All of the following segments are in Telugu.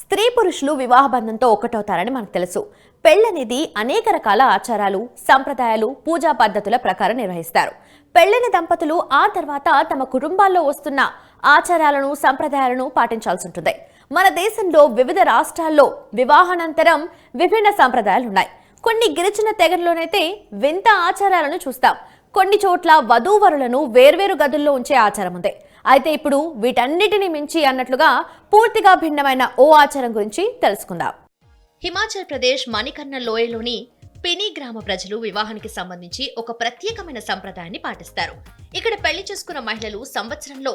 స్త్రీ పురుషులు వివాహ బంధంతో ఒకటవుతారని మనకు తెలుసు. పెళ్ళనేది అనేక రకాల ఆచారాలు సంప్రదాయాలు పూజా పద్ధతుల ప్రకారం నిర్వహిస్తారు. పెళ్ళని దంపతులు ఆ తర్వాత తమ కుటుంబాల్లో వస్తున్న ఆచారాలను సంప్రదాయాలను పాటించాల్సి ఉంటుంది. మన దేశంలో వివిధ రాష్ట్రాల్లో వివాహానంతరం విభిన్న సంప్రదాయాలు ఉన్నాయి కొన్ని గిరిజన తెగల్లోనైతే వింత ఆచారాలను చూస్తాం. కొన్ని చోట్ల వధూవరులను వేర్వేరు గదుల్లో ఉంచే ఆచారం ఉంది. అయితే ఇప్పుడు వీటన్నిటిని మించి అన్నట్లుగా పూర్తిగా భిన్నమైన ఓ ఆచారం గురించి తెలుసుకుందాం. హిమాచల్ ప్రదేశ్ మణికర్ణ లోయలోని పిని గ్రామ ప్రజలు వివాహానికి సంబంధించి ఒక ప్రత్యేకమైన సంప్రదాయాన్ని పాటిస్తారు. ఇక్కడ పెళ్ళి చేసుకున్న మహిళలు సంవత్సరంలో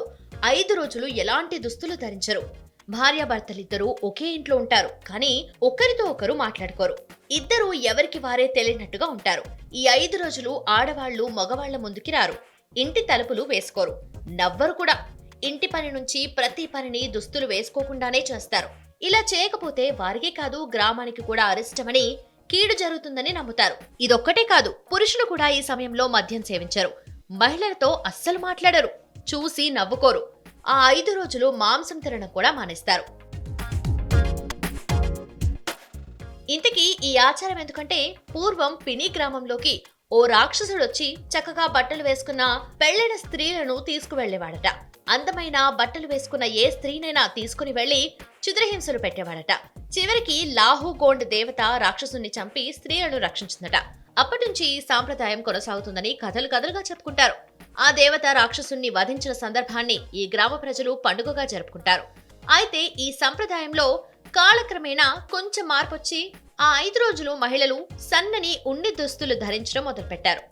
ఐదు రోజులు ఎలాంటి దుస్తులు ధరించరు. భార్యాభర్తలిద్దరూ ఒకే ఇంట్లో ఉంటారు కానీ ఒకరితో ఒకరు మాట్లాడుకోరు. ఇద్దరు ఎవరికి వారే తెలియనట్టుగా ఉంటారు. ఈ ఐదు రోజులు ఆడవాళ్ళు మగవాళ్ళ ముందుకి రారు. ఇంటి తలుపులు వేసుకోరు. నవ్వరు కూడా. ఇంటి పని నుంచి ప్రతి పనిని దుస్తులు వేసుకోకుండానే చేస్తారు. ఇలా చేయకపోతే వారికే కాదు గ్రామానికి కూడా అరిష్టమని కీడు జరుగుతుందని నమ్ముతారు. ఇదొక్కటే కాదు పురుషులు కూడా ఈ సమయంలో మద్యం సేవించరు. మహిళలతో అస్సలు మాట్లాడరు. చూసి నవ్వుకోరు. ఆ ఐదు రోజులు మాంసం తినడం కూడా మానేస్తారు. ఇంతకీ ఈ ఆచారం ఎందుకంటే పూర్వం పిని గ్రామంలోకి ఓ రాక్షసుడు వచ్చి చక్కగా బట్టలు వేసుకున్న పెళ్ళైన స్త్రీలను తీసుకువెళ్ళేవాడట అందమైన బట్టలు వేసుకున్న ఏ స్త్రీనైనా తీసుకుని వెళ్ళి చిత్రహింసలు పెట్టేవాడట. చివరికి లాహు గోండ్ దేవత రాక్షసుని చంపి స్త్రీలను రక్షించిందట. అప్పటి నుంచి ఈ సాంప్రదాయం కొనసాగుతుందని కథలు కథలుగా చెప్పుకుంటారు. ఆ దేవత రాక్షసుని వధించిన సందర్భాన్ని ఈ గ్రామ ప్రజలు పండుగగా జరుపుకుంటారు. అయితే ఈ సంప్రదాయంలో కాలక్రమేణా కొంచెం మార్పొచ్చి ఆ ఐదు రోజులు మహిళలు సన్నని ఉన్ని దుస్తులు ధరించడం మొదలుపెట్టారు.